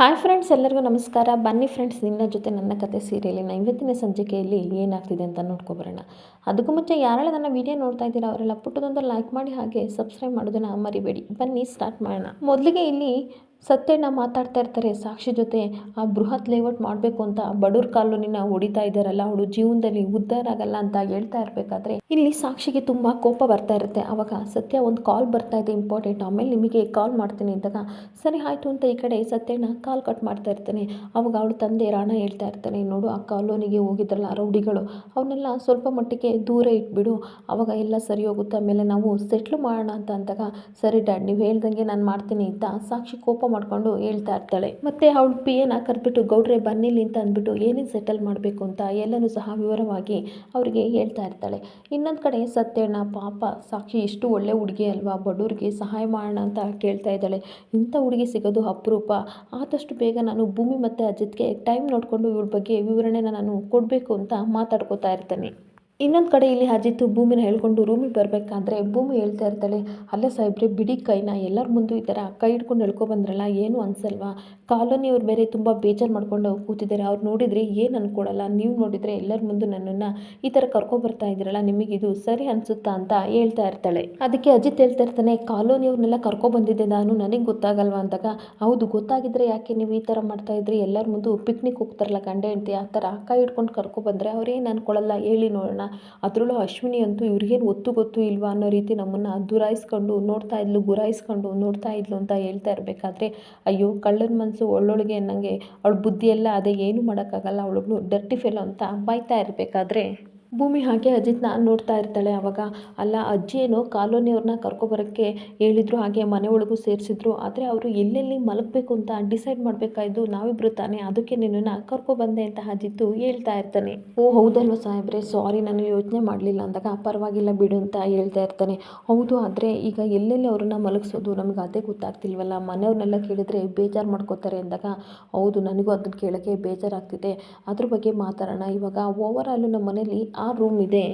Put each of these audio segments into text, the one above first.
Hi friends ಎಲ್ಲರಿಗೂ ನಮಸ್ಕಾರ. ಬನ್ನಿ ಫ್ರೆಂಡ್ಸ್ ನಿನ್ನ ಜೊತೆ ನನ್ನ ಕತೆ, ಸೀರಿಯಲಿನ ಇವತ್ತಿನ ಸಂಚಿಕೆಯಲ್ಲಿ ಏನಾಗ್ತಿದೆ ಅಂತ ನೋಡ್ಕೊಬರೋಣ ಅದಕ್ಕೂ ಮುಂಚೆ ಯಾರೆಲ್ಲ ನನ್ನ ವಿಡಿಯೋ ನೋಡ್ತಾ ಇದ್ದೀರಾ, ಅವರೆಲ್ಲ ಪುಟ್ಟದೊಂದು ಲೈಕ್ ಮಾಡಿ ಹಾಗೆ ಸಬ್ಸ್ಕ್ರೈಬ್ ಮಾಡೋದನ್ನು ಮರಿಬೇಡಿ. ಬನ್ನಿ ಸ್ಟಾರ್ಟ್ ಮಾಡೋಣ. ಮೊದಲಿಗೆ ಇಲ್ಲಿ ಸತ್ಯಣ್ಣ ಮಾತಾಡ್ತಾ ಇರ್ತಾರೆ, ಸಾಕ್ಷಿ ಜೊತೆ. ಆ ಬೃಹತ್ ಲೇಔಟ್ ಮಾಡಬೇಕು ಅಂತ ಬಡವ್ರ ಕಾಲೋನಿನ ಹೊಡಿತಾ ಇದ್ದಾರಲ್ಲ, ಅವಳು ಜೀವನದಲ್ಲಿ ಉದ್ಧಾರ ಆಗಲ್ಲ ಅಂತ ಹೇಳ್ತಾ ಇರಬೇಕಾದ್ರೆ ಇಲ್ಲಿ ಸಾಕ್ಷಿಗೆ ತುಂಬ ಕೋಪ ಬರ್ತಾ ಇರುತ್ತೆ. ಆವಾಗ ಸತ್ಯ ಒಂದು ಕಾಲ್ ಬರ್ತಾ ಇದೆ ಇಂಪಾರ್ಟೆಂಟ್ ಆಮೇಲೆ ನಿಮಗೆ ಕಾಲ್ ಮಾಡ್ತೀನಿ ಅಂದಾಗ, ಸರಿ ಆಯಿತು ಅಂತ ಈ ಕಡೆ ಸತ್ಯಣ್ಣ ಕಾಲ್ ಕಟ್ ಮಾಡ್ತಾ ಇರ್ತಾನೆ. ಅವಾಗ ಅವಳು ತಂದೆ ರಾಣ ಹೇಳ್ತಾ ಇರ್ತಾನೆ, ನೋಡು ಆ ಕಾಲೋನಿಗೆ ಹೋಗಿದ್ರಲ್ಲ ರೌಡಿಗಳು, ಅವನ್ನೆಲ್ಲ ಸ್ವಲ್ಪ ಮಟ್ಟಿಗೆ ದೂರ ಇಟ್ಬಿಡು, ಅವಾಗ ಎಲ್ಲ ಸರಿ ಹೋಗುತ್ತೆ. ಆಮೇಲೆ ನಾವು ಸೆಟ್ಲ್ ಮಾಡೋಣ ಅಂತ ಅಂದಾಗ, ಸರಿ ಡ್ಯಾಡ್, ನೀವು ಹೇಳ್ದಂಗೆ ನಾನು ಮಾಡ್ತೀನಿ ಅಂತ ಸಾಕ್ಷಿ ಕೋಪ ಮಾಡಿಕೊಂಡು ಹೇಳ್ತಾ ಇರ್ತಾಳೆ. ಮತ್ತು ಅವಳು ಪಿ ಎನ ಕರೆದ್ಬಿಟ್ಟು, ಗೌಡ್ರೆ, ಬನ್ನಿಲ್ಲಿ ಅಂತ ಅಂದ್ಬಿಟ್ಟು ಏನೇನು ಸೆಟಲ್ ಮಾಡಬೇಕು ಅಂತ ಎಲ್ಲನೂ ಸಹ ವಿವರವಾಗಿ ಅವರಿಗೆ ಹೇಳ್ತಾ ಇರ್ತಾಳೆ. ಇನ್ನೊಂದು ಕಡೆ ಸತ್ಯಣ್ಣ, ಪಾಪ, ಸಾಕ್ಷಿ ಇಷ್ಟು ಒಳ್ಳೆ ಹುಡುಗಿ ಅಲ್ವಾ? ಬಡವ್ರಿಗೆ ಸಹಾಯ ಮಾಡೋಣ ಅಂತ ಕೇಳ್ತಾ ಇದ್ದಾಳೆ. ಇಂಥ ಹುಡುಗಿ ಸಿಗೋದು ಅಪರೂಪ. ಆದಷ್ಟು ಬೇಗ ನಾನು ಭೂಮಿ ಮತ್ತು ಅಜಿತ್ಗೆ ಟೈಮ್ ನೋಡಿಕೊಂಡು ಇವ್ರ ಬಗ್ಗೆ ವಿವರಣೆನ ನಾನು ಕೊಡಬೇಕು ಅಂತ ಮಾತಾಡ್ಕೋತಾ ಇರ್ತಾನೆ. ಇನ್ನೊಂದು ಕಡೆ ಇಲ್ಲಿ ಅಜಿತ್ ಭೂಮಿನ ಹೇಳ್ಕೊಂಡು ರೂಮಿಗೆ ಬರಬೇಕಾದ್ರೆ ಭೂಮಿ ಹೇಳ್ತಾ ಇರ್ತಾಳೆ, ಅಲ್ಲ ಸಾಹೇಬ್ರೆ, ಬಿಡಿ ಕೈನ, ಎಲ್ಲರ ಮುಂದೆ ಈ ಥರ ಕೈ ಹಿಡ್ಕೊಂಡು ಬಂದ್ರಲ್ಲ, ಏನು ಅನ್ಸಲ್ವಾ? ಕಾಲೋನಿಯವ್ರು ಬೇರೆ ತುಂಬ ಬೇಜಾರು ಮಾಡ್ಕೊಂಡು ಕೂತಿದ್ದಾರೆ, ಅವ್ರು ನೋಡಿದರೆ ಏನು ಅನ್ಕೊಡಲ್ಲ ನೀವು ನೋಡಿದರೆ ಎಲ್ಲರ ಮುಂದೆ ನನ್ನನ್ನು ಈ ಥರ ಕರ್ಕೊಬರ್ತಾ ಇದ್ದೀರಲ್ಲ ನಿಮಗಿದು ಸರಿ ಅನಿಸುತ್ತಾ? ಅಂತ ಹೇಳ್ತಾ ಇರ್ತಾಳೆ. ಅದಕ್ಕೆ ಅಜಿತ್ ಹೇಳ್ತಾ ಇರ್ತಾನೆ ಕಾಲೋನಿಯವ್ರನ್ನೆಲ್ಲ ಕರ್ಕೊಬಂದಿದ್ದೆ ನಾನು, ನನಗೆ ಗೊತ್ತಾಗಲ್ವಾ? ಅಂದಾಗ, ಹೌದು, ಗೊತ್ತಾಗಿದ್ರೆ ಯಾಕೆ ನೀವು ಈ ಥರ ಮಾಡ್ತಾ ಇದ್ರಿ? ಎಲ್ಲರ ಮುಂದೆ ಪಿಕ್ನಿಕ್ ಹೋಗ್ತಾರಲ್ಲ ಗಂಡ ಹೆಂಡತಿ, ಆ ಥರ ಕೈ ಹಿಡ್ಕೊಂಡು ಕರ್ಕೊಬಂದರೆ ಅವ್ರೇನು ಅನ್ಕೊಳ್ಳಲ್ಲ ಹೇಳಿ ನೋಡೋಣ. ಅದರಲ್ಲೂ ಅಶ್ವಿನಿ ಅಂತೂ ಇವ್ರಿಗೇನು ಒತ್ತು ಗೊತ್ತು ಇಲ್ವಾ ಅನ್ನೋ ರೀತಿ ನಮ್ಮನ್ನು ದುರಾಯಿಸ್ಕೊಂಡು, ನೋಡ್ತಾ ಇದ್ಲು, ಗುರಾಯಿಸ್ಕೊಂಡು, ನೋಡ್ತಾ ಇದ್ಲು ಅಂತ ಹೇಳ್ತಾ ಇರಬೇಕಾದ್ರೆ, ಅಯ್ಯೋ, ಕಳ್ಳನ ಮನಸ್ಸು ಒಳ್ಳೊಳಗೆ ಅನ್ನಂಗೆ, ಅವಳ ಬುದ್ಧಿ ಎಲ್ಲ ಅದೇ, ಏನು ಮಾಡೋಕ್ಕಾಗಲ್ಲ, ಅವಳೊಬ್ಳು ಡರ್ಟಿ ಫೆಲೋ ಅಂತ ಬಾಯ್ತಾ ಇರಬೇಕಾದ್ರೆ ಭೂಮಿ ಹಾಗೆ ಅಜಿತ್ನ ನೋಡ್ತಾ ಇರ್ತಾಳೆ ಅವಾಗ. ಅಲ್ಲ, ಅಜ್ಜಿ ಏನೋ ಕಾಲೋನಿಯವ್ರನ್ನ ಕರ್ಕೊಬರೋಕ್ಕೆ ಹೇಳಿದ್ರು, ಹಾಗೆ ಮನೆ ಒಳಗೂ ಸೇರಿಸಿದ್ರು. ಆದರೆ ಅವರು ಎಲ್ಲೆಲ್ಲಿ ಮಲಗಬೇಕು ಅಂತ ಡಿಸೈಡ್ ಮಾಡಬೇಕಾಯ್ದು ನಾವಿಬ್ಬರು ತಾನೇ. ಅದಕ್ಕೆ ನಿನ್ನನ್ನು ಕರ್ಕೊಬಂದೆ ಅಂತ ಅಜಿತ್ತು ಹೇಳ್ತಾ ಇರ್ತಾನೆ. ಓ, ಹೌದಲ್ವ ಸಾಹೇಬ್ರೆ? ಸಾರಿ ನಾನು ಯೋಚನೆ ಮಾಡಲಿಲ್ಲ ಅಂದಾಗ. ಪರವಾಗಿಲ್ಲ ಬಿಡು ಅಂತ ಹೇಳ್ತಾ ಇರ್ತಾನೆ. ಹೌದು, ಆದರೆ ಈಗ ಎಲ್ಲೆಲ್ಲಿ ಅವ್ರನ್ನ ಮಲಗಿಸೋದು ನಮಗೆ ಅದೇ ಗೊತ್ತಾಗ್ತಿಲ್ವಲ್ಲ. ಮನೆಯವ್ರನ್ನೆಲ್ಲ ಕೇಳಿದರೆ ಬೇಜಾರು ಮಾಡ್ಕೋತಾರೆ ಅಂದಾಗ. ಹೌದು, ನನಗೂ ಅದನ್ನು ಕೇಳೋಕ್ಕೆ ಬೇಜಾರಾಗ್ತಿದೆ. ಅದ್ರ ಬಗ್ಗೆ ಮಾತಾಡೋಣ. ಇವಾಗ ಓವರ್ ಆಲು ನಮ್ಮ ಮನೇಲಿ ಆ ರೂಮ್ ಇದೆ.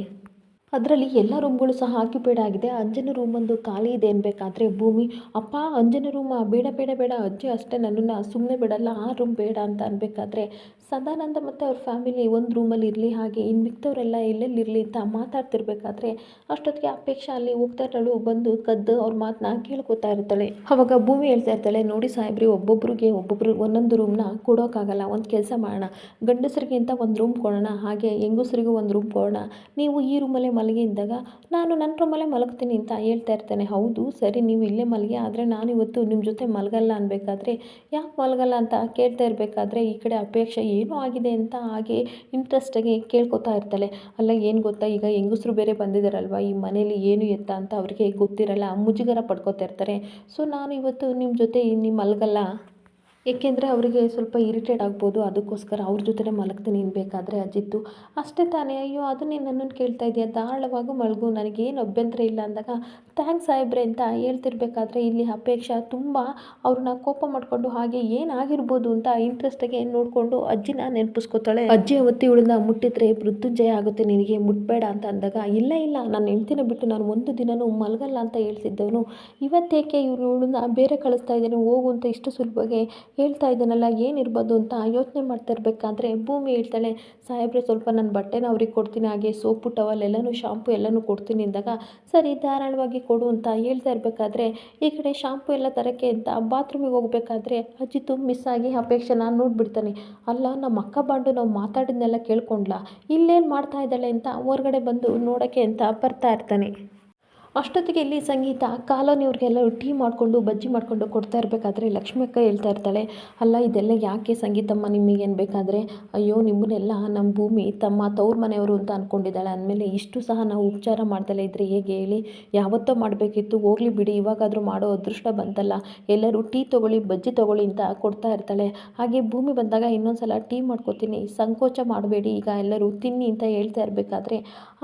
ಅದರಲ್ಲಿ ಎಲ್ಲ ರೂಮ್ಗಳು ಸಹ ಆಕ್ಯುಪೈಡ್ ಆಗಿದೆ. ಅಂಜನ ರೂಮ್ ಒಂದು ಖಾಲಿ ಇದೆ ಅನ್ಬೇಕಾದ್ರೆ ಭೂಮಿ. ಅಪ್ಪ, ಅಂಜನ ರೂಮ ಬೇಡ ಬೇಡ ಬೇಡ. ಅಜ್ಜಿ ಅಷ್ಟೇ ನನ್ನನ್ನು ಸುಮ್ಮನೆ ಬಿಡಲ್ಲ. ಆ ರೂಮ್ ಬೇಡ ಅಂತ ಅನ್ಬೇಕಾದ್ರೆ ಸದಾನಂದ ಮತ್ತು ಅವ್ರ ಫ್ಯಾಮಿಲಿ ಒಂದು ರೂಮಲ್ಲಿ ಇರಲಿ, ಹಾಗೆ ಇನ್ನು ಮಿಕ್ತವರೆಲ್ಲ ಎಲ್ಲೆಲ್ಲಿರಲಿ ಅಂತ ಮಾತಾಡ್ತಿರ್ಬೇಕಾದ್ರೆ ಅಷ್ಟೊತ್ತಿಗೆ ಅಪೇಕ್ಷೆ ಅಲ್ಲಿ ಹೋಗ್ತಾ ಇರೋಳು ಬಂದು ಕದ್ದು ಅವ್ರ ಮಾತನ್ನ ಕೇಳ್ಕೊತಾ ಇರ್ತಾಳೆ. ಅವಾಗ ಭೂಮಿ ಹೇಳ್ತಾ ಇರ್ತಾಳೆ, ನೋಡಿ ಸಾಹೇಬ್ರಿ, ಒಬ್ಬೊಬ್ರಿಗೆ ಒಬ್ಬೊಬ್ರು ಒಂದೊಂದು ರೂಮ್ನ ಕೊಡೋಕ್ಕಾಗಲ್ಲ ಒಂದು ಕೆಲಸ ಮಾಡೋಣ. ಗಂಡಸರಿಗೆ ಅಂತ ಒಂದು ರೂಮ್ ಕೊಡೋಣ, ಹಾಗೆ ಹೆಂಗಸರಿಗೂ ಒಂದು ರೂಮ್ ಕೊಡೋಣ. ನೀವು ಈ ರೂಮಲ್ಲೇ ಮಲಗಿ ಇದ್ದಾಗ ನಾನು ನನ್ನ ರೂಮಲ್ಲೇ ಮಲಗ್ತೀನಿ ಅಂತ ಹೇಳ್ತಾ ಇರ್ತಾನೆ. ಹೌದು, ಸರಿ, ನೀವು ಇಲ್ಲೇ ಮಲಗಿ, ಆದರೆ ನಾನು ಇವತ್ತು ನಿಮ್ಮ ಜೊತೆ ಮಲಗಲ್ಲ ಅನ್ಬೇಕಾದ್ರೆ, ಯಾಕೆ ಮಲಗಲ್ಲ ಅಂತ ಕೇಳ್ತಾ ಇರಬೇಕಾದ್ರೆ ಈ ಕಡೆ ಅಪೇಕ್ಷೆ ಏನೋ ಆಗಿದೆ ಅಂತ ಹಾಗೆ ಇಂಟ್ರೆಸ್ಟಾಗಿ ಕೇಳ್ಕೊತಾ ಇರ್ತಾಳೆ. ಅಲ್ಲ, ಏನು ಗೊತ್ತಾ? ಈಗ ಹೆಂಗಸರು ಬೇರೆ ಬಂದಿದ್ದಾರಲ್ವ ಈ ಮನೇಲಿ ಏನು ಎತ್ತ ಅಂತ ಅವ್ರಿಗೆ ಗೊತ್ತಿರಲ್ಲ, ಮುಜುಗರ ಪಡ್ಕೊತಾ ಇರ್ತಾರೆ. ಸೊ ನಾನು ಇವತ್ತು ನಿಮ್ಮ ಜೊತೆ ನಿಮ್ಮ ಮಲಗಲ್ಲ ಏಕೆಂದರೆ ಅವರಿಗೆ ಸ್ವಲ್ಪ ಇರಿಟೇಟ್ ಆಗ್ಬೋದು, ಅದಕ್ಕೋಸ್ಕರ ಅವ್ರ ಜೊತೆನೇ ಮಲಗ್ತೀನಿ ಬೇಕಾದರೆ ಅಜಿತ್ತು, ಅಷ್ಟೇ ತಾನೇ, ಅಯ್ಯೋ, ಅದನ್ನೇ ನನ್ನನ್ನು ಕೇಳ್ತಾ ಇದೆಯಾ? ಧಾರಾಳವಾಗಿ ಮಲಗು, ನನಗೇನು ಅಭ್ಯಂತರ ಇಲ್ಲ ಅಂದಾಗ ಥ್ಯಾಂಕ್ಸ್ ಸಾಹೇಬ್ರೆ ಅಂತ ಹೇಳ್ತಿರ್ಬೇಕಾದ್ರೆ ಇಲ್ಲಿ ಅಪೇಕ್ಷಾ ತುಂಬ ಅವ್ರನ್ನ ಕೋಪ ಮಾಡಿಕೊಂಡು ಹಾಗೆ ಏನಾಗಿರ್ಬೋದು ಅಂತ ಇಂಟ್ರೆಸ್ಟಾಗಿ ನೋಡಿಕೊಂಡು ಅಜ್ಜಿನ ನೆನಪಿಸ್ಕೋತಾಳೆ. ಅಜ್ಜಿ ಅವತ್ತಿ ಇವಳನ್ನ ಮುಟ್ಟಿದ್ರೆ ಮೃತ್ಯುಂಜಯ ಆಗುತ್ತೆ, ನಿನಗೆ ಮುಟ್ಬೇಡ ಅಂತ ಅಂದಾಗ, ಇಲ್ಲ ಇಲ್ಲ ನಾನು ಹೆಂಡ್ತಿನ ಬಿಟ್ಟು ನಾನು ಒಂದು ದಿನನೂ ಮಲಗಲ್ಲ ಅಂತ ಹೇಳ್ತಿದ್ದವನು. ಇವತ್ತೇಕೆ ಇವ್ರು ಇವಳನ್ನ ಬೇರೆ ಕಳಿಸ್ತಾ ಇದ್ದೇನೆ, ಹೋಗು ಅಂತ ಇಷ್ಟು ಸುಲಭವಾಗಿ ಹೇಳ್ತಾ ಇದ್ದಾನಲ್ಲ ಏನಿರ್ಬೋದು ಅಂತ ಯೋಚನೆ ಮಾಡ್ತಾ ಇರಬೇಕಾದ್ರೆ ಭೂಮಿ ಹೇಳ್ತಾಳೆ, ಸಾಹೇಬ್ರೆ, ಸ್ವಲ್ಪ ನನ್ನ ಬಟ್ಟೆನ ಅವ್ರಿಗೆ ಕೊಡ್ತೀನಿ, ಹಾಗೆ ಸೋಪು, ಟವಲ್ ಎಲ್ಲನೂ, ಶಾಂಪು ಎಲ್ಲನೂ ಕೊಡ್ತೀನಿ ಅಂದಾಗ, ಸರಿ ಧಾರಾಳವಾಗಿ ಕೊಡು ಅಂತ ಹೇಳ್ತಾ ಇರಬೇಕಾದ್ರೆ, ಈ ಕಡೆ ಶಾಂಪು ಎಲ್ಲ ತರೋಕ್ಕೆ ಅಂತ ಬಾತ್ರೂಮಿಗೆ ಹೋಗಬೇಕಾದ್ರೆ ಅಜಿತು ಮಿಸ್ ಆಗಿ ಅಪೇಕ್ಷೆ ನಾನು ನೋಡಿಬಿಡ್ತಾನೆ. ಅಲ್ಲ, ನಮ್ಮ ಅಕ್ಕ ಬಾಂಡು ನಾವು ಮಾತಾಡಿದ್ನೆಲ್ಲ ಕೇಳ್ಕೊಂಡ್ಲಾ? ಇಲ್ಲೇನು ಮಾಡ್ತಾ ಇದ್ದಾಳೆ ಅಂತ ಹೊರಗಡೆ ಬಂದು ನೋಡೋಕ್ಕೆ ಅಂತ ಬರ್ತಾ ಇರ್ತಾನೆ. ಅಷ್ಟೊತ್ತಿಗೆ ಇಲ್ಲಿ ಸಂಗೀತ ಕಾಲೋನಿಯವ್ರಿಗೆಲ್ಲ ಟೀ ಮಾಡಿಕೊಂಡು, ಬಜ್ಜಿ ಮಾಡಿಕೊಂಡು ಕೊಡ್ತಾ ಇರಬೇಕಾದ್ರೆ ಲಕ್ಷ್ಮಿ ಅಕ್ಕ ಹೇಳ್ತಾ ಇರ್ತಾಳೆ, ಅಲ್ಲ, ಇದೆಲ್ಲ ಯಾಕೆ ಸಂಗೀತಮ್ಮ ನಿಮಗೇನು ಬೇಕಾದರೆ ಅಯ್ಯೋ, ನಿಮ್ಮನ್ನೆಲ್ಲ ನಮ್ಮ ಭೂಮಿ, ತಮ್ಮ ತವ್ರ ಮನೆಯವರು ಅಂತ ಅಂದ್ಕೊಂಡಿದ್ದಾಳೆ ಅಂದಮೇಲೆ ಇಷ್ಟು ಸಹ ನಾವು ಉಪಚಾರ ಮಾಡ್ದಲೇ ಇದ್ದರೆ ಹೇಗೆ ಹೇಳಿ? ಯಾವತ್ತೋ ಮಾಡಬೇಕಿತ್ತು, ಹೋಗಲಿ ಬಿಡಿ, ಇವಾಗಾದರೂ ಮಾಡೋ ಅದೃಷ್ಟ ಬಂತಲ್ಲ. ಎಲ್ಲರೂ ಟೀ ತೊಗೊಳ್ಳಿ, ಬಜ್ಜಿ ತೊಗೊಳ್ಳಿ ಅಂತ ಕೊಡ್ತಾ ಇರ್ತಾಳೆ. ಹಾಗೆ ಭೂಮಿ ಬಂದಾಗ ಇನ್ನೊಂದು ಸಲ ಟೀ ಮಾಡ್ಕೋತೀನಿ, ಸಂಕೋಚ ಮಾಡಬೇಡಿ, ಈಗ ಎಲ್ಲರೂ ತಿನ್ನಿ ಅಂತ ಹೇಳ್ತಾ ಇರಬೇಕಾದ್ರೆ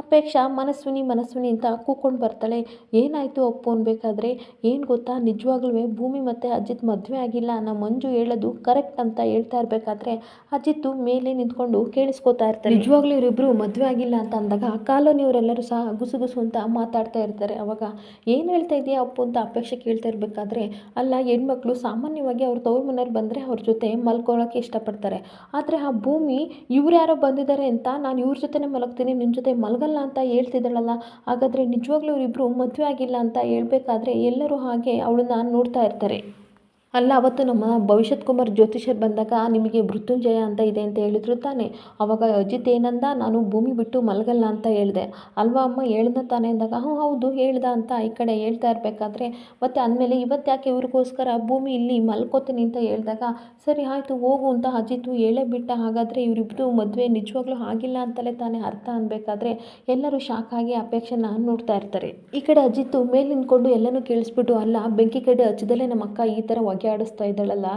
ಅಪೇಕ್ಷಾ ಮನಸ್ವಿನಿ ಮನಸ್ವಿನಿ ಅಂತ ಕೂಕೊಂಡು ಬರ್ತಾಳೆ. ಏನಾಯಿತು ಅಪ್ಪು ಅನ್ಬೇಕಾದ್ರೆ, ಏನು ಗೊತ್ತಾ? ನಿಜವಾಗ್ಲೂ ಭೂಮಿ ಮತ್ತು ಅಜಿತ್ ಮದುವೆ ಆಗಿಲ್ಲ. ನಮ್ಮ ಮಂಜು ಹೇಳೋದು ಕರೆಕ್ಟ್ ಅಂತ ಹೇಳ್ತಾ ಇರಬೇಕಾದ್ರೆ, ಅಜಿತ್ತು ಮೇಲೆ ನಿಂತ್ಕೊಂಡು ಕೇಳಿಸ್ಕೊತಾ ಇರ್ತಾರೆ. ನಿಜವಾಗ್ಲೂ ಇವರಿಬ್ಬರು ಮದುವೆ ಆಗಿಲ್ಲ ಅಂತ ಅಂದಾಗ ಕಾಲೋನಿಯವರೆಲ್ಲರೂ ಸಹ ಗುಸುಗುಸು ಗುಸು ಅಂತ ಮಾತಾಡ್ತಾ ಇರ್ತಾರೆ. ಅವಾಗ ಏನು ಹೇಳ್ತಾ ಇದೆಯಾ ಅಪ್ಪು ಅಂತ ಅಪೇಕ್ಷೆ ಕೇಳ್ತಾ ಇರಬೇಕಾದ್ರೆ, ಅಲ್ಲ, ಹೆಣ್ಮಕ್ಳು ಸಾಮಾನ್ಯವಾಗಿ ಅವ್ರ ತವ್ರ ಮನೆಯವ್ರು ಬಂದರೆ ಅವ್ರ ಜೊತೆ ಮಲ್ಕೊಳ್ಳೋಕ್ಕೆ ಇಷ್ಟಪಡ್ತಾರೆ. ಆದರೆ ಆ ಭೂಮಿ ಇವ್ರು ಯಾರೋ ಬಂದಿದ್ದಾರೆ ಅಂತ ನಾನು ಇವ್ರ ಜೊತೆನೇ ಮಲಗ್ತೀನಿ ನಿಮ್ಮ ಜೊತೆ ಮಲಗಲ್ಲ ಅಂತ ಹೇಳ್ತಿದ್ದಾಳಲ್ಲ. ಹಾಗಾದರೆ ನಿಜವಾಗ್ಲೂ ಇವರಿಬ್ಬರು ಮದುವೆ ಆಗಿಲ್ಲ ಅಂತ ಹೇಳ್ಬೇಕಾದ್ರೆ ಎಲ್ಲರೂ ಹಾಗೆ ಅವಳನ್ನ ನೋಡ್ತಾ ಇರ್ತಾರೆ. ಅಲ್ಲ, ಅವತ್ತು ನಮ್ಮ ಭವಿಷ್ಯತ್ ಕುಮಾರ್ ಜ್ಯೋತಿಷ್ಯರು ಬಂದಾಗ ನಿಮಗೆ ಮೃತ್ಯುಂಜಯ ಅಂತ ಇದೆ ಅಂತ ಹೇಳಿದ್ರು ತಾನೆ. ಅವಾಗ ಅಜಿತ್ ಏನಂದ, ನಾನು ಭೂಮಿ ಬಿಟ್ಟು ಮಲಗಲ್ಲ ಅಂತ ಹೇಳಿದೆ. ಅಲ್ವಾ ಅಮ್ಮ, ಹೇಳ್ದ ತಾನೆ ಅಂದಾಗ ಹ್ಞೂ ಹೌದು, ಹೇಳ್ದ ಅಂತ ಈ ಕಡೆ ಹೇಳ್ತಾ ಇರಬೇಕಾದ್ರೆ, ಮತ್ತು ಅಂದಮೇಲೆ ಇವತ್ತು ಯಾಕೆ ಇವ್ರಿಗೋಸ್ಕರ ಭೂಮಿ ಇಲ್ಲಿ ಮಲ್ಕೋತೀನಿ ಅಂತ ಹೇಳಿದಾಗ, ಸರಿ, ಆಯಿತು, ಹೋಗು ಅಂತ ಅಜಿತ್ ಹೇಳೇ ಬಿಟ್ಟ ಹಾಗಾದರೆ ಇವರಿಬ್ಬರು ಮದುವೆ ನಿಜವಾಗ್ಲೂ ಆಗಿಲ್ಲ ಅಂತಲೇ ತಾನೇ ಅರ್ಥ ಅನ್ಬೇಕಾದ್ರೆ ಎಲ್ಲರೂ ಶಾಕ್ ಆಗಿ ಅಪೇಕ್ಷೆನ ನೋಡ್ತಾ ಇರ್ತಾರೆ. ಈ ಕಡೆ ಅಜಿತ್ ಮೇಲೆ ನಿಂತ್ಕೊಂಡು ಎಲ್ಲನೂ ಕೇಳಿಸ್ಬಿಟ್ಟು, ಅಲ್ಲ, ಬೆಂಕಿ ಕಡೆ ಹಚ್ಚಿದಲ್ಲೇ ನಮ್ಮ ಅಕ್ಕ ಈ ಥರ ಹೊಗೆ ಆಡಿಸ್ತಾ ಇದ್ದಾಳಲ್ಲ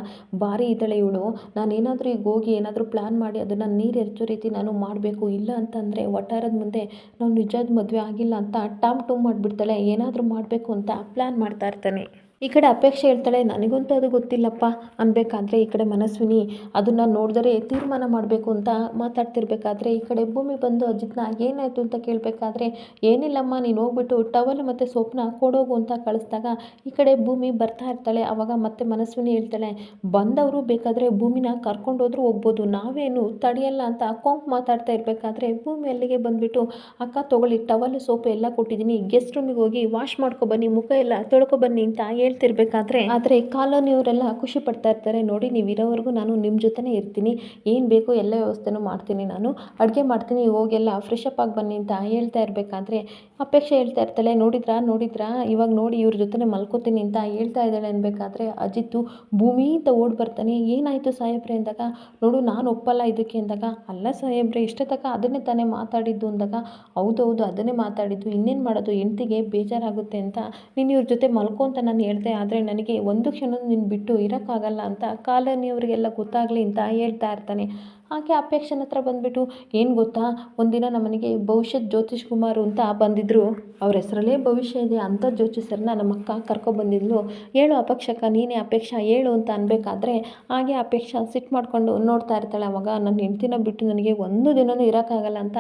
ಭಾರಿ ಇದ್ದಾಳೆ ಇವಳು. ನಾನೇನಾದರೂ ಈಗ ಹೋಗಿ ಏನಾದರೂ ಪ್ಲ್ಯಾನ್ ಮಾಡಿ ಅದನ್ನು ನೀರು ಎರಚೋ ರೀತಿ ನಾನು ಮಾಡಬೇಕು, ಇಲ್ಲ ಅಂತಂದರೆ ಒಟ್ಟಾರದ ಮುಂದೆ ನಾವು ನಿಜದ ಮದುವೆ ಆಗಿಲ್ಲ ಅಂತ ಟಾಮ್ ಟೂಮ್ ಮಾಡಿಬಿಡ್ತಾಳೆ. ಏನಾದರೂ ಮಾಡಬೇಕು ಅಂತ ಪ್ಲ್ಯಾನ್ ಮಾಡ್ತಾ ಇರ್ತಾನೆ. ಈ ಕಡೆ ಅಪೇಕ್ಷೆ ಹೇಳ್ತಾಳೆ, ನನಗಂತೂ ಅದು ಗೊತ್ತಿಲ್ಲಪ್ಪ ಅನ್ಬೇಕಾದ್ರೆ ಈ ಕಡೆ ಮನಸ್ವಿನಿ, ಅದನ್ನು ನೋಡಿದರೆ ತೀರ್ಮಾನ ಮಾಡಬೇಕು ಅಂತ ಮಾತಾಡ್ತಿರ್ಬೇಕಾದ್ರೆ ಈ ಕಡೆ ಭೂಮಿ ಬಂದು ಅಜಿತ್ನ ಏನಾಯಿತು ಅಂತ ಕೇಳಬೇಕಾದ್ರೆ, ಏನಿಲ್ಲಮ್ಮ, ನೀನು ಹೋಗ್ಬಿಟ್ಟು ಟವಲ್ ಮತ್ತು ಸೋಪ್ನ ಕೊಡೋಗು ಅಂತ ಕಳಿಸ್ದಾಗ ಈ ಕಡೆ ಭೂಮಿ ಬರ್ತಾ ಇರ್ತಾಳೆ ಆವಾಗ ಮತ್ತೆ ಮನಸ್ವಿನಿ ಹೇಳ್ತಾಳೆ, ಬಂದವರು ಬೇಕಾದರೆ ಭೂಮಿನ ಕರ್ಕೊಂಡೋದ್ರೂ ಹೋಗ್ಬೋದು, ನಾವೇನು ತಡೆಯಲ್ಲ ಅಂತ ಕೊಂಕ್ ಮಾತಾಡ್ತಾ ಇರಬೇಕಾದ್ರೆ ಭೂಮಿ ಅಲ್ಲಿಗೆ ಬಂದುಬಿಟ್ಟು, ಅಕ್ಕ ತೊಗೊಳ್ಳಿ ಟವಲ್ ಸೋಪ್ ಎಲ್ಲ ಕೊಟ್ಟಿದ್ದೀನಿ ಗೆಸ್ಟ್ ರೂಮಿಗೆ ಹೋಗಿ ವಾಶ್ ಮಾಡ್ಕೊಬನ್ನಿ ಮುಖ ಎಲ್ಲ ತೊಳ್ಕೊಬನ್ನಿ ಅಂತ ಹೇಳ್ತಿರ್ಬೇಕಾದ್ರೆ, ಆದರೆ ಕಾಲೋನಿಯವರೆಲ್ಲ ಖುಷಿ ಪಡ್ತಾ ಇರ್ತಾರೆ, ನೋಡಿ ನೀವು ಇರೋವರೆಗೂ ನಾನು ನಿಮ್ಮ ಜೊತೆನೇ ಇರ್ತೀನಿ, ಏನು ಬೇಕೋ ಎಲ್ಲ ವ್ಯವಸ್ಥೆನೂ ಮಾಡ್ತೀನಿ ನಾನು, ಅಡುಗೆ ಮಾಡ್ತೀನಿ ಹೋಗೆಲ್ಲ ಫ್ರೆಶ್ ಅಪ್ ಆಗಿ ಬನ್ನಿ ಅಂತ ಹೇಳ್ತಾ ಇರಬೇಕಾದ್ರೆ ಅಪೇಕ್ಷೆ ಹೇಳ್ತಾ ಇರ್ತಾಳೆ, ನೋಡಿದ್ರಾ ನೋಡಿದ್ರಾ? ಇವಾಗ ನೋಡಿ ಇವ್ರ ಜೊತೆ ಮಲ್ಕೋತೀನಿ ಅಂತ ಹೇಳ್ತಾ ಇದ್ದಾಳೆ ಅನ್ಬೇಕಾದ್ರೆ ಅಜಿತ್ತು ಭೂಮಿ ಅಂತ ಓಡಿ ಬರ್ತಾನೆ. ಏನಾಯಿತು ಸಾಹೇಬ್ರೆ ಅಂದಾಗ? ನೋಡು, ನಾನು ಒಪ್ಪಲ್ಲ ಇದಕ್ಕೆ ಅಂದಾಗ. ಅಲ್ಲ ಸಾಹೇಬ್ರೆ, ಇಷ್ಟೇ ಅದನ್ನೇ ತಾನೇ ಮಾತಾಡಿದ್ದು ಅಂದಾಗ. ಹೌದೌದು, ಅದನ್ನೇ ಮಾತಾಡಿದ್ದು. ಇನ್ನೇನು ಮಾಡೋದು? ಹೆಂಡ್ತಿಗೆ ಬೇಜಾರಾಗುತ್ತೆ ಅಂತ ನೀನು ಇವ್ರ ಜೊತೆ ಮಲ್ಕೊ ಅಂತ ನಾನು ಹೇಳ್ದೆ. ಆದರೆ ನನಗೆ ಒಂದು ಕ್ಷಣ ನಿನ್ನ ಬಿಟ್ಟು ಇರೋಕ್ಕಾಗಲ್ಲ ಅಂತ ಕಾಲನಿಯವರಿಗೆಲ್ಲ ಗೊತ್ತಾಗಲಿ ಅಂತ ಹೇಳ್ತಾ ಇರ್ತಾನೆ. ಆಕೆ ಅಪೇಕ್ಷನ ಹತ್ರ ಬಂದುಬಿಟ್ಟು, ಏನು ಗೊತ್ತಾ? ಒಂದಿನ ನಮ್ಮನೆಗೆ ಭವಿಷ್ಯದ ಜ್ಯೋತಿಷ್ ಕುಮಾರ್ ಅಂತ ಬಂದಿದ್ದರು ಅವ್ರ ಹೆಸರಲ್ಲೇ ಭವಿಷ್ಯ ಇದೆ. ಅಂಥ ಜ್ಯೋತಿಷರನ್ನ ನಮ್ಮ ಅಕ್ಕ ಕರ್ಕೊಬಂದಿದ್ಲು ಹೇಳು ಅಪೇಕ್ಷಕ, ನೀನೇ ಅಪೇಕ್ಷ, ಹೇಳು ಅಂತ ಅನ್ಬೇಕಾದ್ರೆ ಹಾಗೆ ಅಪೇಕ್ಷ ಸಿಟ್ಟು ಮಾಡಿಕೊಂಡು ನೋಡ್ತಾ ಇರ್ತಾಳೆ. ಅವಾಗ ನನ್ನ ಹೆಂಡ್ತಿನ ಬಿಟ್ಟು ನನಗೆ ಒಂದು ದಿನವೂ ಇರೋಕ್ಕಾಗಲ್ಲ ಅಂತ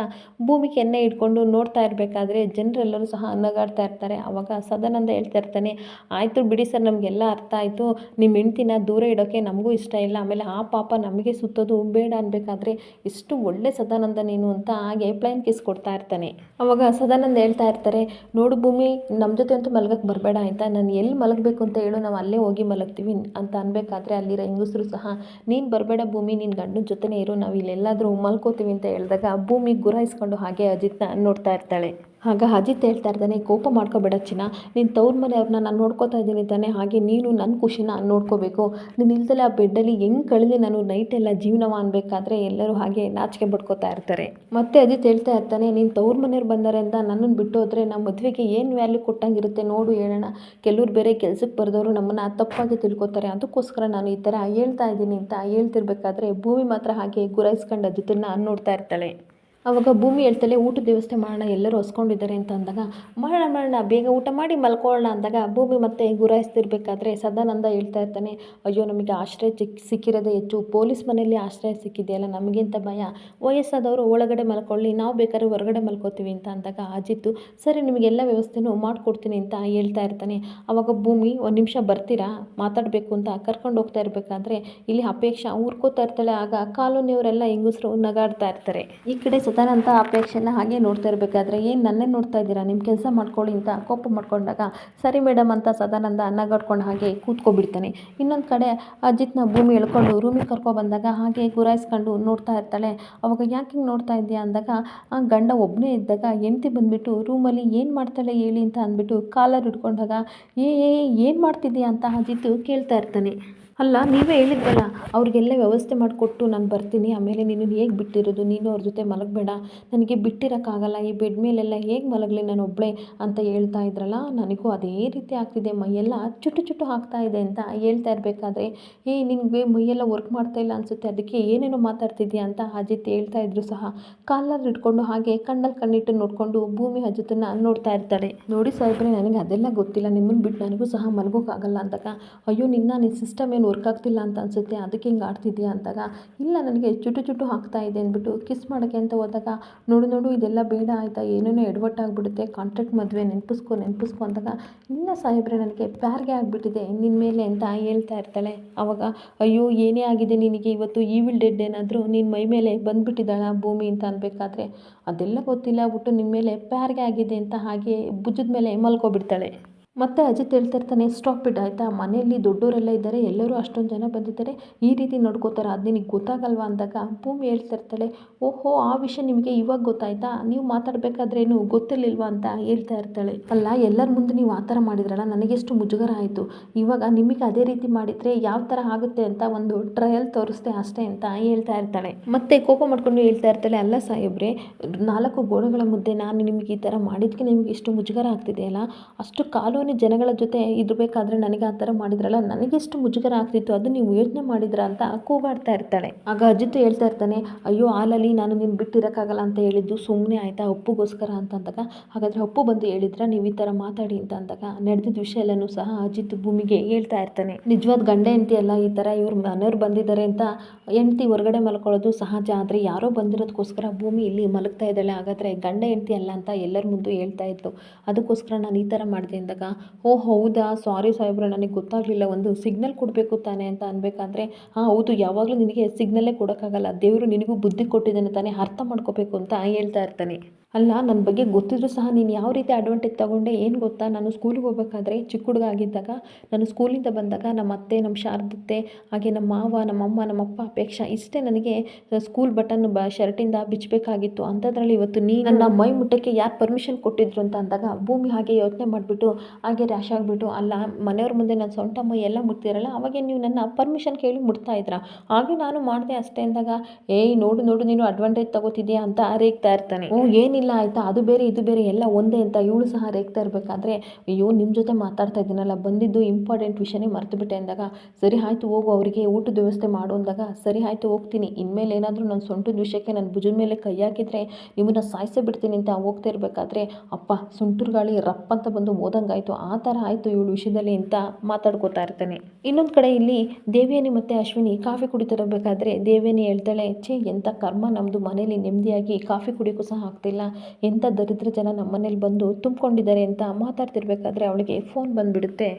ಭೂಮಿಗೆ ಎಣ್ಣೆ ಇಟ್ಕೊಂಡು ನೋಡ್ತಾ ಇರಬೇಕಾದ್ರೆ ಜನರೆಲ್ಲರೂ ಸಹ ನಗಾಡ್ತಾ ಇರ್ತಾರೆ. ಅವಾಗ ಸದಾನಂದ ಹೇಳ್ತಾ ಇರ್ತಾನೆ, ಆಯಿತು ಬಿಡಿ ಸರ್, ನಮಗೆಲ್ಲ ಅರ್ಥ ಆಯಿತು. ನಿಮ್ಮ ಹೆಂಡ್ತಿನ ದೂರ ಇಡೋಕ್ಕೆ ನಮಗೂ ಇಷ್ಟ ಇಲ್ಲ. ಆಮೇಲೆ ಆ ಪಾಪ ನಮಗೆ ಸುತ್ತೋದು ಬೇಡ ಅನ್ಬೇಕಾದ್ರೆ ಎಷ್ಟು ಒಳ್ಳೆ ಸದಾನಂದ ನೀನು ಅಂತ ಹಾಗೆ ಪ್ಲೈನ್ ಕಿಸ್ ಕೊಡ್ತಾ ಇರ್ತಾನೆ. ಅವಾಗ ಸದಾನಂದ ಹೇಳ್ತಾ ಇರ್ತಾರೆ, ನೋಡು ಭೂಮಿ ನಮ್ಮ ಜೊತೆ ಅಂತೂ ಮಲಗಕ್ಕೆ ಬರಬೇಡ ಆಯಿತಾ ನಾನು ಎಲ್ಲಿ ಮಲಗಬೇಕು ಅಂತ ಹೇಳು, ನಾವು ಅಲ್ಲೇ ಹೋಗಿ ಮಲಗ್ತೀವಿ ಅಂತ ಅನ್ಬೇಕಾದ್ರೆ ಅಲ್ಲಿರೋ ಹೆಂಗಸರು ಸಹ, ನೀನು ಬರಬೇಡ ಭೂಮಿ ನಿನ್ನ ಗಂಡನ ಜೊತೆನೇ ಇರು, ನಾವು ಇಲ್ಲೆಲ್ಲಾದರೂ ಮಲ್ಕೋತೀವಿ ಅಂತ ಹೇಳಿದಾಗ ಭೂಮಿ ಗುರಾಯಿಸ್ಕೊಂಡು ಹಾಗೆ ಅಜಿತ್ನ ನೋಡ್ತಾ ಇರ್ತಾಳೆ. ಆಗ ಅಜಿತ್ ಹೇಳ್ತಾ ಇರ್ತಾನೆ, ಕೋಪ ಮಾಡ್ಕೋಬೇಡ ಚಿನ್ನ. ನೀನು ತವ್ರ ಮನೆಯವ್ರನ್ನ ನಾನು ನೋಡ್ಕೋತಾ ಇದ್ದೀನಿ ತಾನೆ. ಹಾಗೆ ನೀನು ನನ್ನ ಖುಷಿನ ನೋಡ್ಕೋಬೇಕು. ನೀನು ಇಲ್ದಲೆ ಆ ಬೆಡ್ಡಲ್ಲಿ ಹೆಂಗೆ ಕಳೆದು ನಾನು ನೈಟೆಲ್ಲ ಜೀವನವ ಅನ್ಬೇಕಾದ್ರೆ ಎಲ್ಲರೂ ಹಾಗೆ ನಾಚಿಕೆ ಬಡ್ಕೋತಾ ಇರ್ತಾರೆ. ಮತ್ತೆ ಅಜಿತ್ ಹೇಳ್ತಾ ಇರ್ತಾನೆ, ನೀನು ತವ್ರ ಮನೆಯವ್ರು ಬಂದಾರೆ ಅಂತ ನನ್ನನ್ನು ಬಿಟ್ಟು ಹೋದ್ರೆ ನಮ್ಮ ಮದುವೆಗೆ ಏನು ವ್ಯಾಲ್ಯೂ ಕೊಟ್ಟಂಗಿರುತ್ತೆ ನೋಡು ಹೇಳೋಣ ಕೆಲವ್ರು ಬೇರೆ ಕೆಲಸಕ್ಕೆ ಬರೆದವರು ನಮ್ಮನ್ನು ತಪ್ಪಾಗಿ ತಿಳ್ಕೊತಾರೆ. ಅದಕ್ಕೋಸ್ಕರ ನಾನು ಈ ಥರ ಹೇಳ್ತಾ ಇದ್ದೀನಿ ಅಂತ ಹೇಳ್ತಿರ್ಬೇಕಾದ್ರೆ ಭೂಮಿ ಮಾತ್ರ ಹಾಗೆ ಗುರಾಯಿಸ್ಕೊಂಡು ಅಜಿತನ್ನ ನೋಡ್ತಾ ಇರ್ತಾಳೆ. ಆವಾಗ ಭೂಮಿ ಹೇಳ್ತಾಳೆ ಊಟದ ವ್ಯವಸ್ಥೆ ಮಾಡೋಣ, ಎಲ್ಲರೂ ಹಸ್ಕೊಂಡಿದ್ದಾರೆ ಅಂತ ಅಂದಾಗ, ಮಾಡೋಣ ಮಾಡೋಣ, ಬೇಗ ಊಟ ಮಾಡಿ ಮಲ್ಕೊಳ್ಳೋಣ ಅಂದಾಗ ಭೂಮಿ ಮತ್ತೆ ಗುರಾಯಿಸ್ತಿರ್ಬೇಕಾದ್ರೆ ಸದಾನಂದ ಹೇಳ್ತಾ ಇರ್ತಾನೆ, ಅಯ್ಯೋ, ನಮಗೆ ಆಶ್ರಯ ಸಿಕ್ ಸಿಕ್ಕಿರೋದೇ ಹೆಚ್ಚು, ಪೊಲೀಸ್ ಮನೆಯಲ್ಲಿ ಆಶ್ರಯ ಸಿಕ್ಕಿದೆಯಲ್ಲ, ನಮಗಿಂತ ಭಯ, ವಯಸ್ಸಾದವರು ಒಳಗಡೆ ಮಲ್ಕೊಳ್ಳಿ, ನಾವು ಬೇಕಾದ್ರೆ ಹೊರಗಡೆ ಮಲ್ಕೋತೀವಿ ಅಂತ ಅಂದಾಗ ಅಜಿತ್ತು ಸರಿ, ನಿಮಗೆಲ್ಲ ವ್ಯವಸ್ಥೆನೂ ಮಾಡಿಕೊಡ್ತೀನಿ ಅಂತ ಹೇಳ್ತಾ ಇರ್ತಾನೆ ಆವಾಗ ಭೂಮಿ ಒಂದು ನಿಮಿಷ ಬರ್ತೀರಾ, ಮಾತಾಡಬೇಕು ಅಂತ ಕರ್ಕೊಂಡು ಹೋಗ್ತಾ ಇರಬೇಕಾದ್ರೆ, ಇಲ್ಲಿ ಅಪೇಕ್ಷೆ ಊರ್ಕೋತಾ ಇರ್ತಾಳೆ, ಆಗ ಕಾಲೋನಿಯವರೆಲ್ಲ ಹೆಂಗಸರು ನಗಾಡ್ತಾ ಇರ್ತಾರೆ. ಈ ಕಡೆ ಸದಾನಂದ ಅಪೇಕ್ಷೆನ ಹಾಗೆ ನೋಡ್ತಾ ಇರಬೇಕಾದ್ರೆ, ಏನು ನನ್ನೇ ನೋಡ್ತಾ ಇದ್ದೀರಾ? ನಿಮ್ಮ ಕೆಲಸ ಮಾಡ್ಕೊಳ್ಳಿ ಅಂತ ಕೋಪ ಮಾಡ್ಕೊಂಡಾಗ, ಸರಿ ಮೇಡಮ್ ಅಂತ ಸದಾನಂದ ನಗಾಡ್ಕೊಂಡು ಹಾಗೆ ಕೂತ್ಕೊಬಿಡ್ತಾನೆ. ಇನ್ನೊಂದು ಕಡೆ ಅಜಿತ್ನ ಭೂಮಿ ಎಳ್ಕೊಂಡು ರೂಮಿಗೆ ಕರ್ಕೊಬಂದಾಗ ಹಾಗೆ ಗುರಾಯಿಸ್ಕೊಂಡು ನೋಡ್ತಾ ಇರ್ತಾಳೆ. ಅವಾಗ ಯಾಕೆ ಹಿಂಗೆ ನೋಡ್ತಾ ಇದೆಯಾ ಅಂದಾಗ, ಆ ಗಂಡ ಒಬ್ಬನೇ ಇದ್ದಾಗ ಹೆಂಡ್ತಿ ಬಂದುಬಿಟ್ಟು ರೂಮಲ್ಲಿ ಏನು ಮಾಡ್ತಾಳೆ ಹೇಳಿ? ಅಂತ ಅಂದ್ಬಿಟ್ಟು ಕಾಲರ್ ಹಿಡ್ಕೊಂಡಾಗ ಏ, ಏನು ಮಾಡ್ತಿದ್ದೀಯಾ? ಅಂತ ಅಜಿತ್ ಕೇಳ್ತಾ ಇರ್ತಾನೆ. ಅಲ್ಲ, ನೀವೇ ಹೇಳಿದ್ರಲ್ಲ, ಅವ್ರಿಗೆಲ್ಲ ವ್ಯವಸ್ಥೆ ಮಾಡಿಕೊಟ್ಟು ನಾನು ಬರ್ತೀನಿ. ಆಮೇಲೆ ನೀನು ಹೇಗೆ ಬಿಟ್ಟಿರೋದು? ನೀನು ಅವ್ರ ಜೊತೆ ಮಲಗಬೇಡ. ನನಗೆ ಬಿಟ್ಟಿರೋಕ್ಕಾಗಲ್ಲ. ಈ ಬೆಡ್ ಮೇಲೆಲ್ಲ ಹೇಗೆ ಮಲಗಲಿ ನಾನು ಒಬ್ಬಳೇ ಅಂತ ಹೇಳ್ತಾ ಇದ್ರಲ್ಲ, ನನಗೂ ಅದೇ ರೀತಿ ಆಗ್ತಿದೆ. ಮೈಯೆಲ್ಲ ಚುಟ್ಟು ಚುಟ್ಟು ಆಗ್ತಾ ಇದೆ ಅಂತ ಹೇಳ್ತಾ ಇರಬೇಕಾದ್ರೆ, ಏ, ನಿನಗೆ ಮೈಯೆಲ್ಲ ವರ್ಕ್ ಮಾಡ್ತಾ ಇಲ್ಲ ಅನಿಸುತ್ತೆ. ಅದಕ್ಕೆ ಏನೇನೋ ಮಾತಾಡ್ತಿದ್ಯಾ ಅಂತ ಅಜಿತ್ ಹೇಳ್ತಾ ಇದ್ರು ಸಹ. ಕಾಲಲ್ಲಿ ಇಟ್ಕೊಂಡು ಹಾಗೆ ಕಣ್ಣಲ್ಲಿ ಕಣ್ಣಿಟ್ಟು ನೋಡಿಕೊಂಡು ಭೂಮಿ ಅಜಿತನ್ನ ನೋಡ್ತಾ ಇರ್ತಾಳೆ. ನೋಡಿ ಸಾಹೇಬ್ರೆ, ನನಗೆ ಅದೆಲ್ಲ ಗೊತ್ತಿಲ್ಲ. ನಿಮ್ಮನ್ನು ಬಿಟ್ಟು ನನಗೂ ಸಹ ಮಲಗೋಕ್ಕಾಗಲ್ಲ ಅಂದಾಗ, ಅಯ್ಯೋ, ನಿನ್ನ ನಿನ್ನ ಸಿಸ್ಟಮ್ ಏನು ವರ್ಕ್ ಆಗ್ತಿಲ್ಲ ಅಂತ ಅನಿಸುತ್ತೆ, ಅದಕ್ಕೆ ಹಿಂಗೆ ಆಡ್ತಿದ್ದೀಯ ಅಂದಾಗ, ಇಲ್ಲ ನನಗೆ ಚುಟು ಚುಟು ಆಗ್ತಾ ಇದೆ ಅಂದ್ಬಿಟ್ಟು ಕಿಸ್ ಮಾಡೋಕ್ಕೆ ಅಂತ ಹೋದಾಗ, ನೋಡು ನೋಡು ಇದೆಲ್ಲ ಬೇಡ ಆಯಿತಾ, ಏನೇನೋ ಎಡವಟ್ಟಾಗ್ಬಿಡುತ್ತೆ ಕಾಂಟ್ರಾಕ್ಟ್ ಮದುವೆ ನೆನಪಿಸ್ಕೊ ನೆನಪಿಸ್ಕೊ ಅಂದಾಗ, ಇಲ್ಲ ಸಾಹೇಬ್ರೆ ನನಗೆ ಪ್ಯಾರ್ಗೆ ಆಗಿಬಿಟ್ಟಿದೆ ನಿನ್ನ ಮೇಲೆ ಅಂತ ಹೇಳ್ತಾ ಇರ್ತಾಳೆ. ಆವಾಗ ಅಯ್ಯೋ ಏನೇ ಆಗಿದೆ ನಿನಗೆ, ಇವತ್ತು ಈವಿಲ್ ಡೆಡ್ ಏನಾದರೂ ನಿನ್ನ ಮೈ ಮೇಲೆ ಬಂದುಬಿಟ್ಟಿದ್ದಾಳ ಭೂಮಿ ಅಂತ ಅನ್ಬೇಕಾದ್ರೆ, ಅದೆಲ್ಲ ಗೊತ್ತಿಲ್ಲ ಬಿಟ್ಟು ನಿಮ್ಮ ಮೇಲೆ ಪ್ಯಾರ್ಗೆ ಆಗಿದೆ ಅಂತ ಹಾಗೆ ಭುಜದ ಮೇಲೆ ಮಲ್ಕೊಬಿಡ್ತಾಳೆ. ಮತ್ತೆ ಅಜಿತ್ ಹೇಳ್ತಾ ಇರ್ತಾನೆ ಸ್ಟಾಪ್ ಇಟ್ ಆಯಿತಾ? ಮನೆಯಲ್ಲಿ ದೊಡ್ಡವರೆಲ್ಲ ಇದ್ದಾರೆ, ಎಲ್ಲರೂ ಅಷ್ಟೊಂದು ಜನ ಬಂದಿದ್ದಾರೆ. ಈ ರೀತಿ ನೋಡ್ಕೋತಾರೆ. ಅದು ನಿನಗೆ ಗೊತ್ತಾಗಲ್ವಾ? ಅಂದಾಗ ಭೂಮಿ ಹೇಳ್ತಾ ಇರ್ತಾಳೆ ಓಹೋ, ಆ ವಿಷಯ ನಿಮಗೆ ಇವಾಗ ಗೊತ್ತಾಯ್ತಾ? ನೀವು ಮಾತಾಡಬೇಕಾದ್ರೇನು ಗೊತ್ತಿರಲಿಲ್ವಾ? ಅಂತ ಹೇಳ್ತಾ ಇರ್ತಾಳೆ. ಅಲ್ಲ, ಎಲ್ಲರ ಮುಂದೆ ನೀವು ಆ ಥರ ಮಾಡಿದ್ರಲ್ಲ, ನನಗೆಷ್ಟು ಮುಜುಗರ ಆಯಿತು. ಇವಾಗ ನಿಮಗೆ ಅದೇ ರೀತಿ ಮಾಡಿದರೆ ಯಾವ ಥರ ಆಗುತ್ತೆ ಅಂತ ಒಂದು ಟ್ರಯಲ್ ತೋರಿಸ್ದೆ ಅಷ್ಟೇ ಅಂತ ಹೇಳ್ತಾ ಇರ್ತಾಳೆ. ಮತ್ತೆ ಕೋಪ ಮಾಡ್ಕೊಂಡು ಹೇಳ್ತಾ ಇರ್ತಾಳೆ, ಅಲ್ಲ ಸಾಹೇಬ್ರೆ, ನಾಲ್ಕು ಗೋಡೆಗಳ ಮುದ್ದೆ ನಾನು ನಿಮಗೆ ಈ ಥರ ಮಾಡಿದ್ಕೆ ನಿಮಗೆ ಇಷ್ಟು ಮುಜುಗರ ಆಗ್ತಿದೆಯಲ್ಲ? ಅಷ್ಟು ಜನಗಳ ಜೊತೆ ಇರಬೇಕಾದ್ರೆ ನನಗೆ ಆ ಥರ ಮಾಡಿದ್ರಲ್ಲ, ನನಗೆಷ್ಟು ಮುಜುಗರ ಆಗ್ತಿತ್ತು ಅದು ನೀವು ಯೋಚನೆ ಮಾಡಿದ್ರ ಅಂತ ಕೂಗಾಡ್ತಾ ಇರ್ತಾಳೆ. ಆಗ ಅಜಿತ್ ಹೇಳ್ತಾ ಇರ್ತಾನೆ, ಅಯ್ಯೋ ಹಾಲಲ್ಲಿ ನಾನು ನೀನು ಬಿಟ್ಟಿರೋಕ್ಕಾಗಲ್ಲ ಅಂತ ಹೇಳಿದ್ದು ಸುಮ್ಮನೆ ಆಯಿತಾ ಅಪ್ಪುಗೋಸ್ಕರ ಅಂತ ಅಂದಾಗ, ಹಾಗಾದರೆ ಅಪ್ಪು ಬಂದು ಹೇಳಿದ್ರ, ನೀವು ಈ ಥರ ಮಾತಾಡಿ ಅಂತ ಅಂದಾಗ, ನಡೆದಿದ್ದ ವಿಷಯ ಎಲ್ಲನೂ ಸಹ ಅಜಿತ್ ಭೂಮಿಗೆ ಹೇಳ್ತಾ ಇರ್ತಾನೆ. ನಿಜವಾದ ಗಂಡ ಹೆಂಡತಿ ಅಲ್ಲ ಈ ಥರ, ಇವ್ರು ಮನೆಯವ್ರು ಬಂದಿದ್ದಾರೆ ಅಂತ ಹೆಂಡತಿ ಹೊರಗಡೆ ಮಲ್ಕೊಳ್ಳೋದು ಸಹಜ, ಆದರೆ ಯಾರೋ ಬಂದಿರೋದಕ್ಕೋಸ್ಕರ ಭೂಮಿ ಇಲ್ಲಿ ಮಲಗ್ತಾ ಇದ್ದಾಳೆ. ಹಾಗಾದರೆ ಗಂಡ ಹೆಂಡತಿ ಅಲ್ಲ ಅಂತ ಎಲ್ಲರ ಮುಂದೆ ಹೇಳ್ತಾ ಇತ್ತು ಅದಕ್ಕೋಸ್ಕರ ನಾನು ಈ ಥರ ಮಾಡಿದೆ ಅಂದಾಗ ಓ, ಹೌದಾ? ಸಾರಿ ಸಾಹೇಬ್ರೆ, ನನಗೆ ಗೊತ್ತಾಗಲಿಲ್ಲ. ಒಂದು ಸಿಗ್ನಲ್ ಕೊಡಬೇಕು ತಾನೆ ಅಂತ ಅನ್ಬೇಕಾದ್ರೆ, ಹಾಂ, ಹೌದು, ಯಾವಾಗಲೂ ನಿನಗೆ ಸಿಗ್ನಲ್ಲೇ ಕೊಡೋಕ್ಕಾಗಲ್ಲ. ದೇವರು ನಿನಗೂ ಬುದ್ಧಿ ಕೊಟ್ಟಿದ್ದಾನೆ ತಾನೇ. ಅರ್ಥ ಮಾಡ್ಕೋಬೇಕು ಅಂತ ಹೇಳ್ತಾ ಇರ್ತಾನೆ. ಅಲ್ಲ ನನ್ನ ಬಗ್ಗೆ ಗೊತ್ತಿದ್ರು ಸಹ ನೀನು ಯಾವ ರೀತಿ ಅಡ್ವಾಂಟೇಜ್ ತಗೊಂಡೆ, ಏನು ಗೊತ್ತಾ? ನಾನು ಸ್ಕೂಲಿಗೆ ಹೋಗ್ಬೇಕಾದ್ರೆ ಚಿಕ್ಕ ಹುಡುಗ ಆಗಿದ್ದಾಗ ನಾನು ಸ್ಕೂಲಿಂದ ಬಂದಾಗ ನಮ್ಮ ಅತ್ತೆ, ನಮ್ಮ ಶಾರದತ್ತೆ, ಹಾಗೆ ನಮ್ಮ ಮಾವ, ನಮ್ಮ ಅಮ್ಮ, ನಮ್ಮ ನಮ್ಮಪ್ಪ ಅಪೇಕ್ಷಾ ಇಷ್ಟೇ ನನಗೆ ಸ್ಕೂಲ್ ಬಟನ್ ಬ, ಶರ್ಟಿಂದ ಬಿಚ್ಚಬೇಕಾಗಿತ್ತು ಅಂಥದ್ರಲ್ಲಿ ಇವತ್ತು ನೀ ನನ್ನ ಮೈ ಮುಟ್ಟಕ್ಕೆ ಯಾರು ಪರ್ಮಿಷನ್ ಕೊಟ್ಟಿದ್ರು ಅಂತ ಅಂದಾಗ, ಭೂಮಿ ಹಾಗೆ ಯೋಚನೆ ಮಾಡಿಬಿಟ್ಟು, ಹಾಗೆ ರ್ಯಾಶ್ ಆಗಿಬಿಟ್ಟು, ಅಲ್ಲ, ಮನೆಯವ್ರ ಮುಂದೆ ನನ್ನ ಸೊಂಟ ಮೈ ಎಲ್ಲ ಮುಟ್ತಿರಲ್ಲ, ಅವಾಗೆ ನೀವು ನನ್ನ ಪರ್ಮಿಷನ್ ಕೇಳಿ ಮುಟ್ತಾ ಇದ್ರ? ಹಾಗೆ ನಾನು ಮಾಡಿದೆ ಅಷ್ಟೇ ಅಂದಾಗ, ಏಯ್, ನೋಡು ನೋಡು, ನೀನು ಅಡ್ವಾಂಟೇಜ್ ತಗೋತಿದ್ಯಾ ಅಂತ ರೇಗ್ತಾ ಇರ್ತಾನೆ. ಓ ಏನಿಲ್ಲ. ಆಯಿತಾ, ಅದು ಬೇರೆ, ಇದು ಬೇರೆ, ಎಲ್ಲ ಒಂದೇ ಅಂತ ಇವಳು ಸಹ ರೇಗ್ತಾ ಇರಬೇಕಾದ್ರೆ, ಅಯ್ಯೋ ನಿಮ್ಮ ಜೊತೆ ಮಾತಾಡ್ತಾ ಇದ್ದೀನಲ್ಲ, ಬಂದಿದ್ದು ಇಂಪಾರ್ಟೆಂಟ್ ವಿಷಯನೇ ಮರ್ತುಬಿಟ್ಟೆ ಅಂದಾಗ, ಸರಿ ಆಯಿತು ಹೋಗು, ಅವರಿಗೆ ಊಟದ ವ್ಯವಸ್ಥೆ ಮಾಡು ಅಂದಾಗ, ಸರಿ ಆಯಿತು ಹೋಗ್ತೀನಿ, ಇನ್ಮೇಲೆ ಏನಾದರೂ ನನ್ನ ಸೊಂಟದ ವಿಷಯಕ್ಕೆ ನನ್ನ ಭುಜದ ಮೇಲೆ ಕೈ ಹಾಕಿದರೆ, ನಿಮ್ಮನ್ನ ಸಾಯಿಸೇ ಬಿಡ್ತೀನಿ ಅಂತ ಹೋಗ್ತಾ ಇರಬೇಕಾದ್ರೆ, ಅಪ್ಪ, ಸುಂಟುರು ಗಾಳಿ ರಪ್ಪ ಅಂತ ಬಂದು ಓದಂಗಾಯಿತು ಆ ಥರ ಆಯಿತು ಇವಳು ವಿಷಯದಲ್ಲಿ ಅಂತ ಮಾತಾಡ್ಕೋತಾ ಇರ್ತಾನೆ. ಇನ್ನೊಂದು ಕಡೆ ಇಲ್ಲಿ ದೇವಿಯಾನಿ ಮತ್ತು ಅಶ್ವಿನಿ ಕಾಫಿ ಕುಡಿತಿರಬೇಕಾದ್ರೆ, ದೇವಿಯಾನಿ ಹೇಳ್ತಾಳೆ, ಛೇ ಎಂಥ ಕರ್ಮ ನಮ್ಮದು ಮನೇಲಿ ನೆಮ್ಮದಿಯಾಗಿ ಕಾಫಿ ಕುಡಿಯೋಕ್ಕೂ ಸಹ ಆಗ್ತಿಲ್ಲ ಎಂಥ ದರಿದ್ರ ಜನ ನಮ್ಮನೇಲಿ ಬಂದು ತುಂಬ್ಕೊಂಡಿದ್ದಾರೆ ಅಂತ ಮಾತಾಡ್ತಿರ್ಬೇಕಾದ್ರೆ ಅವಳಿಗೆ ಫೋನ್ ಬಂದುಬಿಡುತ್ತೆ.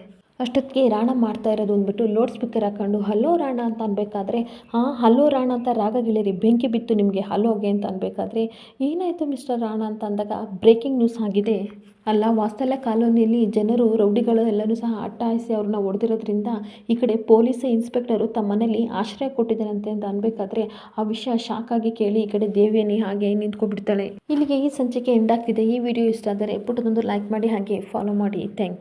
ಅಷ್ಟೊತ್ತಿಗೆ ರಾಣ ಮಾಡ್ತಾ ಇರೋದು ಅಂದ್ಬಿಟ್ಟು ಲೋಡ್ ಸ್ಪೀಕರ್ ಹಾಕೊಂಡು, ಹಲೋ ರಾಣ ಅಂತ ಅನ್ಬೇಕಾದ್ರೆ, ಹಾಂ, ಹಲೋ ರಾಣ ಅಂತ ರಾಗ ಗೆಳೆಯರಿ, ಬೆಂಕಿ ಬಿತ್ತು ನಿಮಗೆ ಹಲೋಗೆ ಅಂತ ಅನ್ಬೇಕಾದ್ರೆ, ಏನಾಯಿತು ಮಿಸ್ಟರ್ ರಾಣ ಅಂತ ಅಂದಾಗ, ಬ್ರೇಕಿಂಗ್ ನ್ಯೂಸ್ ಆಗಿದೆ. ಅಲ್ಲ ವಾಸ್ತಲ ಕಾಲೋನಿಯಲ್ಲಿ ಜನರು, ರೌಡಿಗಳು ಎಲ್ಲರೂ ಸಹ ಅಟ್ಟಾಯಿಸಿ ಅವ್ರನ್ನ ಹೊಡೆದಿರೋದ್ರಿಂದ ಈ ಕಡೆ ಪೊಲೀಸ್ ಇನ್ಸ್ಪೆಕ್ಟರು ತಮ್ಮ ಮನೇಲಿ ಆಶ್ರಯ ಕೊಟ್ಟಿದ್ದಾರಂತೆ ಅಂತ ಅನ್ಬೇಕಾದ್ರೆ, ಆ ವಿಷಯ ಶಾಕ್ ಆಗಿ ಕೇಳಿ ಈ ಕಡೆ ದೇವಿಯನ್ನಿ ಹಾಗೆ ನಿಂತ್ಕೊಬಿಡ್ತಾಳೆ ಇಲ್ಲಿಗೆ ಈ ಸಂಚಿಕೆ ಎಂಡ್ ಆಗ್ತಿದೆ. ಈ ವಿಡಿಯೋ ಇಷ್ಟ ಆದರೆ ಪುಟ್ಟದೊಂದು ಲೈಕ್ ಮಾಡಿ, ಹಾಗೆ ಫಾಲೋ ಮಾಡಿ. Thank you